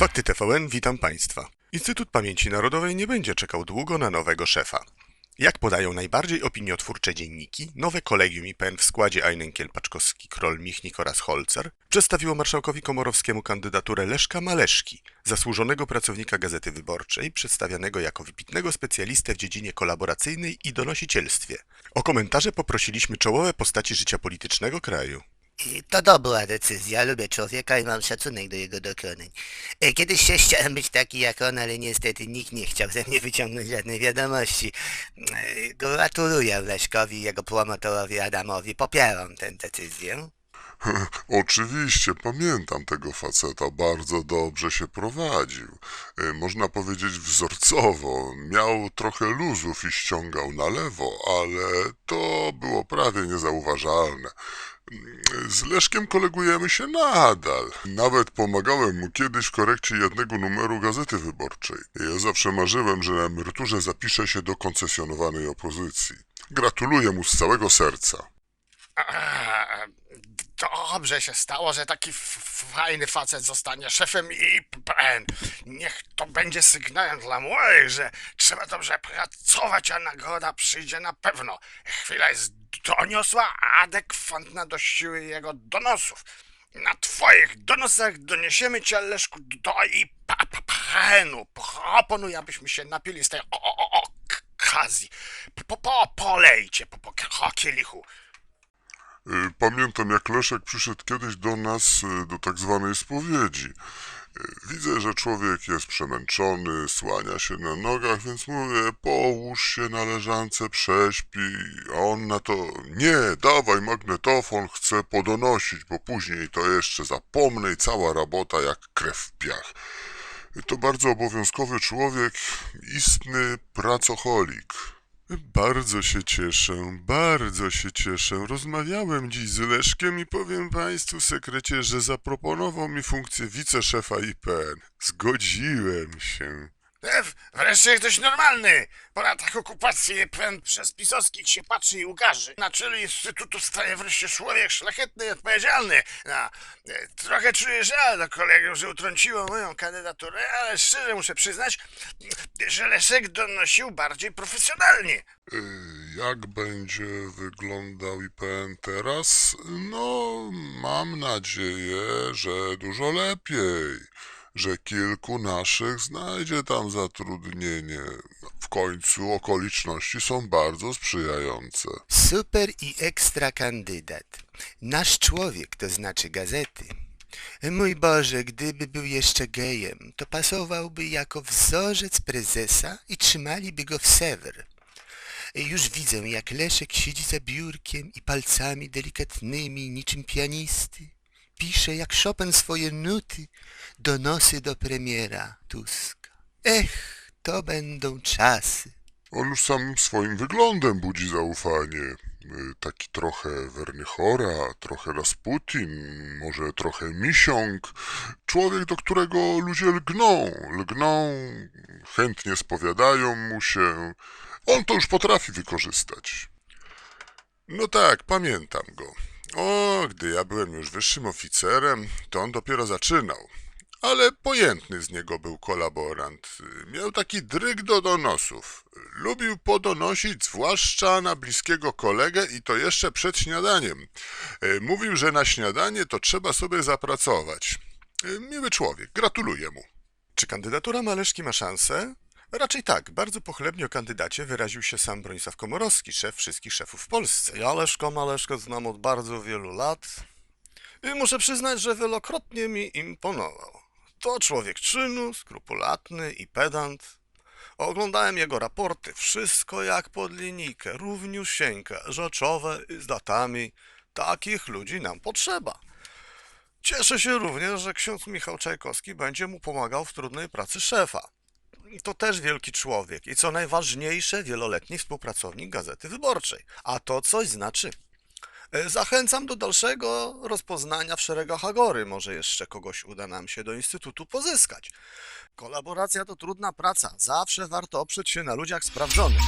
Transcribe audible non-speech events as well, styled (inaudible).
Fakty TVN, witam Państwa. Instytut Pamięci Narodowej nie będzie czekał długo na nowego szefa. Jak podają najbardziej opiniotwórcze dzienniki, nowe kolegium IPN w składzie Ajnenkiel Paczkowski, Kroll, Michnik oraz Holzer przedstawiło marszałkowi Komorowskiemu kandydaturę Leszka Maleszki, zasłużonego pracownika Gazety Wyborczej, przedstawianego jako wybitnego specjalistę w dziedzinie kolaboracyjnej i donosicielstwie. O komentarze poprosiliśmy czołowe postaci życia politycznego kraju. To dobra decyzja, lubię człowieka i mam szacunek do jego dokonań. E, Kiedyś się chciałem być taki jak on, ale niestety nikt nie chciał ze mnie wyciągnąć żadnej wiadomości. E, Gratuluję Leszkowi i jego promotorowi Adamowi, popieram tę decyzję. (laughs) Oczywiście, pamiętam tego faceta, bardzo dobrze się prowadził. E, Można powiedzieć wzorcowo, miał trochę luzów i ściągał na lewo, ale to było prawie niezauważalne. Z Leszkiem kolegujemy się nadal. Nawet pomagałem mu kiedyś w korekcie jednego numeru Gazety Wyborczej. Ja zawsze marzyłem, że na emeryturze zapiszę się do koncesjonowanej opozycji. Gratuluję mu z całego serca. Dobrze się stało, że taki fajny facet zostanie szefem IPN. Niech to będzie sygnałem dla młodych, że trzeba dobrze pracować, a nagroda przyjdzie na pewno. Chwila jest doniosła, adekwatna do siły jego donosów. Na twoich donosach doniesiemy cię, Leszku, do IPN-u. Proponuję, abyśmy się napili z tej okazji. Po, po, polejcie po, po, po kielichu. Y, Pamiętam, jak Leszek przyszedł kiedyś do nas y, do tak zwanej spowiedzi. Y, Widzę, że człowiek jest przemęczony, słania się na nogach, więc mówię, połóż się na leżance, prześpi. A on na to, nie, dawaj magnetofon, chcę podonosić, bo później to jeszcze zapomnę i cała robota jak krew w piach. To bardzo obowiązkowy człowiek, istny pracocholik. Bardzo się cieszę, bardzo się cieszę. Rozmawiałem dziś z Leszkiem i powiem Państwu, sekrecie, że zaproponował mi funkcję wiceszefa IPN. Zgodziłem się. E, w- Wreszcie ktoś normalny! Po latach okupacji pręd przez pisowskich się patrzy i ukaże. Na czele Instytutu staje wreszcie człowiek szlachetny i odpowiedzialny. No, e, trochę czuję żal do kolegów, że utrąciło moją kandydaturę, ale szczerze muszę przyznać, że Leszek donosił bardziej profesjonalnie. Y, Jak będzie wyglądał IPN teraz? No, mam nadzieję, że dużo lepiej. Że kilku naszych znajdzie tam zatrudnienie. W końcu okoliczności są bardzo sprzyjające. Super i ekstra kandydat. Nasz człowiek, to znaczy gazety. Mój Boże, gdyby był jeszcze gejem, to pasowałby jako wzorzec prezesa i trzymaliby go w sewer. Już widzę, jak Leszek siedzi za biurkiem i palcami delikatnymi, niczym pianisty. Pisze jak Chopin swoje nuty, donosy do premiera Tuska. Ech, to będą czasy. On już samym swoim wyglądem budzi zaufanie. Y, Taki trochę Wernychora, trochę Rasputin, może trochę Misiąg. Człowiek, do którego ludzie lgną, lgną, chętnie spowiadają mu się. On to już potrafi wykorzystać. No tak, pamiętam go. O, gdy ja byłem już wyższym oficerem, to on dopiero zaczynał. Ale pojętny z niego był kolaborant. Miał taki dryg do donosów. Lubił podonosić zwłaszcza na bliskiego kolegę i to jeszcze przed śniadaniem. E, Mówił, że na śniadanie to trzeba sobie zapracować. E, Miły człowiek, gratuluję mu. Czy kandydatura Maleszki ma szansę? Raczej tak. Bardzo pochlebnie o kandydacie wyraził się sam Bronisław Komorowski, szef wszystkich szefów w Polsce. Ja Leszko Maleszkę znam od bardzo wielu lat i muszę przyznać, że wielokrotnie mi imponował. To człowiek czynu, skrupulatny i pedant. Oglądałem jego raporty, wszystko jak pod linijkę, równiusieńkie, rzeczowe z datami. Takich ludzi nam potrzeba. Cieszę się również, że ksiądz Michał Czajkowski będzie mu pomagał w trudnej pracy szefa. To też wielki człowiek i co najważniejsze, wieloletni współpracownik Gazety Wyborczej. A to coś znaczy. E, Zachęcam do dalszego rozpoznania w szeregach Agory. Może jeszcze kogoś uda nam się do Instytutu pozyskać. Kolaboracja to trudna praca. Zawsze warto oprzeć się na ludziach sprawdzonych.